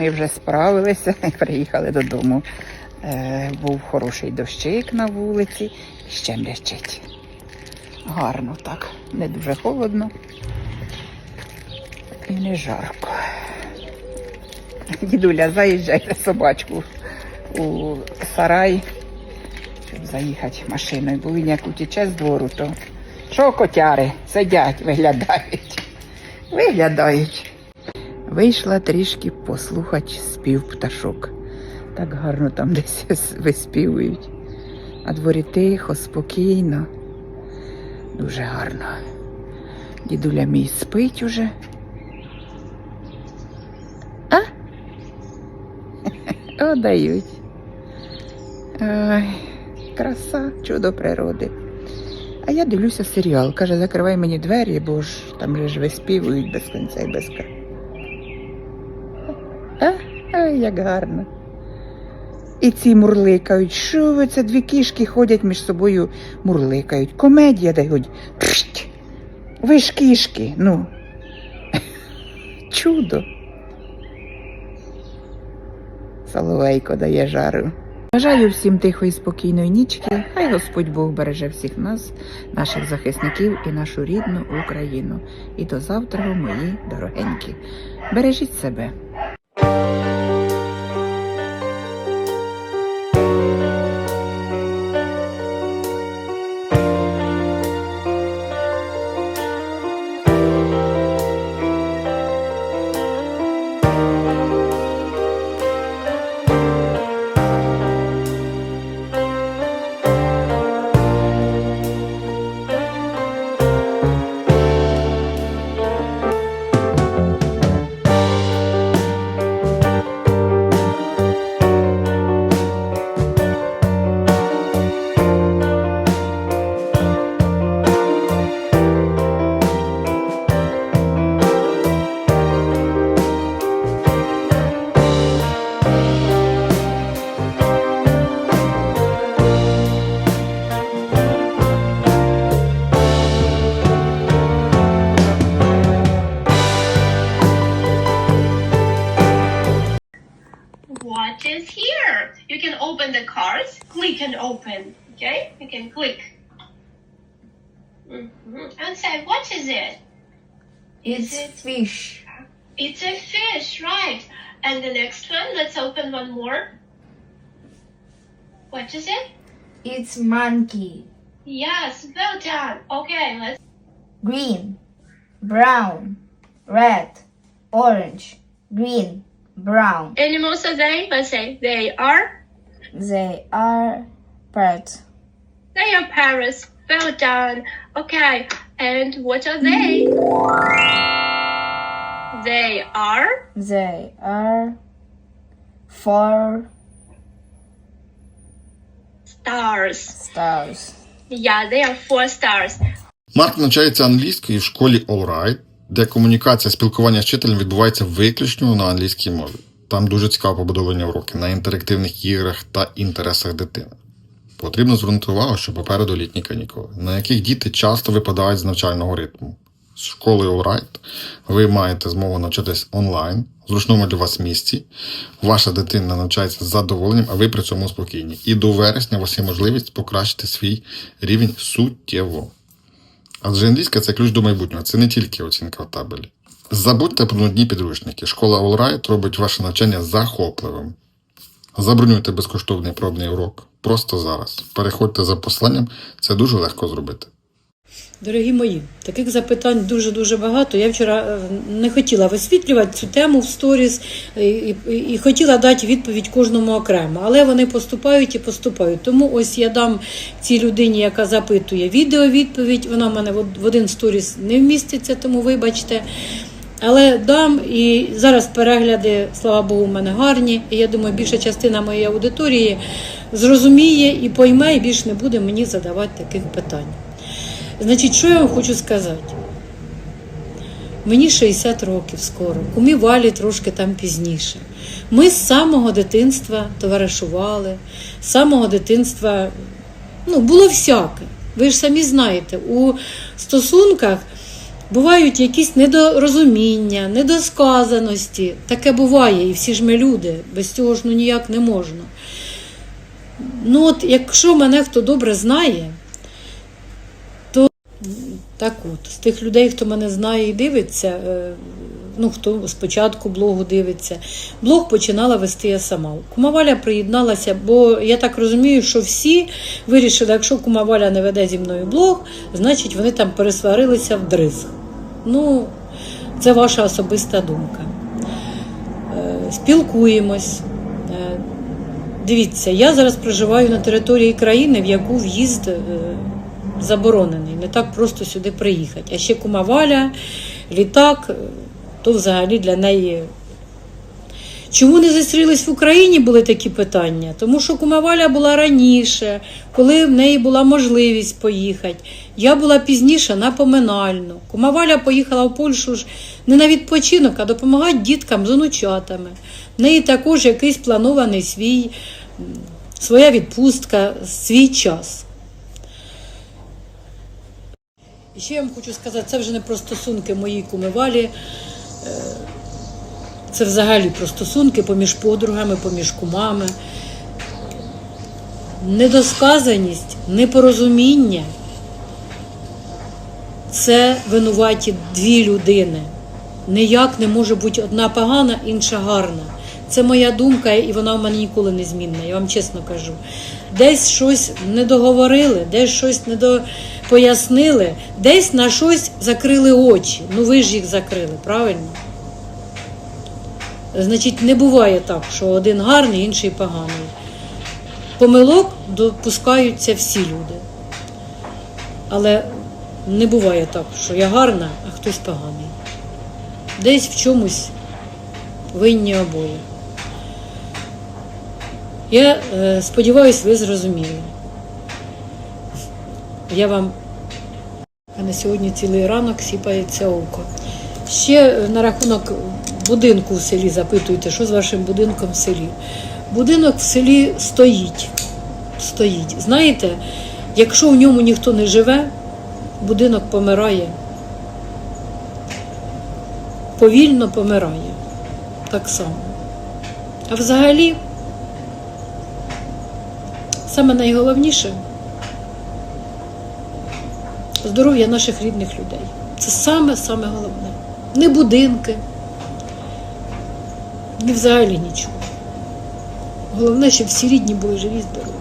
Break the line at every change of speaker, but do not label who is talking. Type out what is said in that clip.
Ми вже справилися і приїхали додому. Е, був хороший дощик на вулиці, ще мрячить. Гарно так, не дуже холодно і не жарко. Дідуля, заїжджайте собачку у сарай, щоб заїхати машиною, бо він як утіче з двору, то що котяри сидять, виглядають. Виглядають. Вийшла трішки послухати спів пташок. Так гарно там десь виспівують. На дворі тихо, спокійно. Дуже гарно. Дідуля мій спить уже. А? О. Ой, краса, чудо природи. А я дивлюся серіал. Каже, закривай мені двері, бо ж там же ж виспівують без кінця і без краю. А? Ай, як гарно. І ці мурликають. Що ви це дві кішки ходять між собою мурликають. Комедія дають. Пшт! Ви ж кішки, ну. Чудо. Соловейко дає жару. Бажаю всім тихої спокійної нічки. Хай Господь Бог береже всіх нас, наших захисників і нашу рідну Україну. І до завтра, мої дорогенькі. Бережіть себе.
Open the cards. Click and open. Okay? You can click. hmm And say, what is it?
It's
it-
fish.
It's a fish, right? And the next one, let's open one more. What is it?
It's monkey.
Yes, well done. Okay, let's.
Green, brown, red, orange, green, brown.
Animals are they? Let's say they are.
They are birds.
They are parrots. Well done. Okay, and what are they? They are.
They are four
Stars.
stars.
Yeah, they are four stars.
Марк навчається англійською в школі Allright, де комунікація, спілкування з вчителем відбувається виключно на англійській мові. Там дуже цікаво побудовані уроки на інтерактивних іграх та інтересах дитини. Потрібно звернути увагу, що попереду літні канікули, на яких діти часто випадають з навчального ритму. З школи Allright ви маєте змогу навчатись онлайн, в зручному для вас місці. Ваша дитина навчається з задоволенням, а ви при цьому спокійні. І до вересня у вас є можливість покращити свій рівень суттєво. Адже англійська це ключ до майбутнього, це не тільки оцінка в табелі. Забудьте про нудні підручники. Школа Allright робить ваше навчання захопливим. Забронюйте безкоштовний пробний урок просто зараз. Переходьте за посиланням, це дуже легко зробити.
Дорогі мої, таких запитань дуже-дуже багато. Я вчора е, не хотіла висвітлювати цю тему в сторіс і, і, і хотіла дати відповідь кожному окремо, але вони поступають і поступають. Тому ось я дам цій людині, яка запитує відеовідповідь. Вона в мене в один сторіс не вміститься, тому вибачте. Але дам і зараз перегляди, слава Богу, в мене гарні. І я думаю, більша частина моєї аудиторії зрозуміє і пойме, і більш не буде мені задавати таких питань. Значить, що я вам хочу сказати? Мені 60 років скоро, кумі Валі трошки там пізніше. Ми з самого дитинства товаришували, з самого дитинства ну, було всяке. Ви ж самі знаєте, у стосунках Бувають якісь недорозуміння, недосказаності. Таке буває, і всі ж ми люди, без цього ж ну ніяк не можна. Ну, от якщо мене хто добре знає, то так от, з тих людей, хто мене знає і дивиться, е, ну хто спочатку блогу дивиться, блог починала вести я сама. Кума Валя приєдналася, бо я так розумію, що всі вирішили, якщо кума Валя не веде зі мною блог, значить вони там пересварилися в дризг. Ну, це ваша особиста думка. Е, Спілкуємось. Е, Дивіться, я зараз проживаю на території країни, в яку в'їзд е, заборонений. Не так просто сюди приїхати. А ще кума Валя, літак, то взагалі для неї. Чому не зустрілись в Україні, були такі питання? Тому що кума Валя була раніше, коли в неї була можливість поїхати. Я була пізніше на поминальну. Кума Валя поїхала в Польщу ж не на відпочинок, а допомагати діткам з онучатами. В неї також якийсь планований свій, своя відпустка, свій час. І ще я вам хочу сказати, це вже не про стосунки моїй куми Валі. Е, Це взагалі про стосунки поміж подругами, поміж кумами. Недосказаність, непорозуміння це винуваті дві людини. Ніяк не може бути одна погана, інша гарна. Це моя думка, і вона в мене ніколи не змінна, я вам чесно кажу. Десь щось не договорили, десь щось не пояснили, десь на щось закрили очі. Ну ви ж їх закрили, правильно? Значить, не буває так, що один гарний, інший поганий. Помилок допускаються всі люди. Але не буває так, що я гарна, а хтось поганий. Десь в чомусь винні обоє. Я е, сподіваюся, ви зрозуміли. Я вам а на сьогодні цілий ранок сіпається око. Ще на рахунок будинку в селі запитуєте, що з вашим будинком в селі. Будинок в селі стоїть. Стоїть. Знаєте, якщо в ньому ніхто не живе, будинок помирає. Повільно помирає. Так само. А взагалі, саме найголовніше здоров'я наших рідних людей. Це саме-саме головне. Не будинки, ні взагалі нічого. Головне, щоб всі рідні були живі, здорові.